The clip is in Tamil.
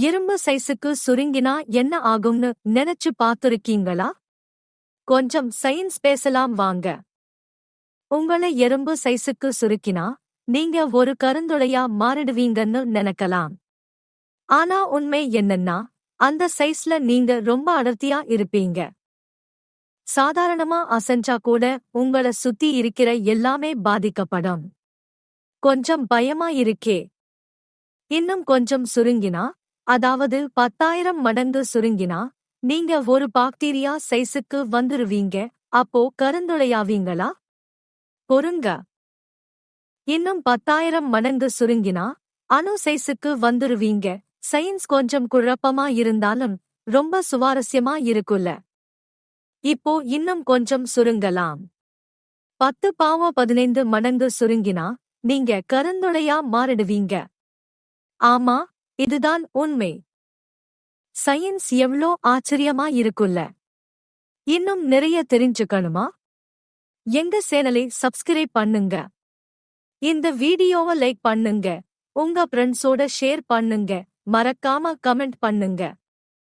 இரும்பு சைஸுக்கு சுருங்கினா என்ன ஆகும்னு நினைச்சு பார்த்துருக்கீங்களா? கொஞ்சம் சயின்ஸ் பேசலாம் வாங்க. உங்களை எறும்பு சைஸுக்கு சுருக்கினா நீங்க ஒரு கருந்துளையா மாறிடுவீங்கன்னு நினைக்கலாம். ஆனா உண்மை என்னன்னா அந்த சைஸ்ல நீங்க ரொம்ப அடர்த்தியா இருப்பீங்க. சாதாரணமா அசஞ்சா கூட உங்கள சுத்தி இருக்கிற எல்லாமே பாதிக்கப்படும். கொஞ்சம் பயமா இருக்கே. இன்னும் கொஞ்சம் சுருங்கினா அதாவது பத்தாயிரம் மடங்கு சுருங்கினா நீங்க ஒரு பாக்டீரியா சைஸுக்கு வந்துருவீங்க அப்போ கருந்துளையாவீங்களா? பொறுங்க. இன்னும் பத்தாயிரம் மடங்கு சுருங்கினா அணு சைஸுக்கு வந்துருவீங்க சயின்ஸ் கொஞ்சம் குழப்பமா இருந்தாலும் ரொம்ப சுவாரஸ்யமா இருக்குல்ல இப்போ இன்னும் கொஞ்சம் சுருங்கலாம். பத்து பாவம் பதினைந்து மடங்கு சுருங்கினா நீங்க கருந்துளையா மாறிடுவீங்க. ஆமா இதுதான் உண்மை. சயின்ஸ் எவ்ளோ ஆச்சரியமா இருக்குல்ல. இன்னும் நிறைய தெரிஞ்சுக்கணுமா? எங்க சேனலை சப்ஸ்கிரைப் பண்ணுங்க. இந்த வீடியோவை லைக் பண்ணுங்க. உங்க ஃப்ரெண்ட்ஸோட ஷேர் பண்ணுங்க. மறக்காம கமெண்ட் பண்ணுங்க.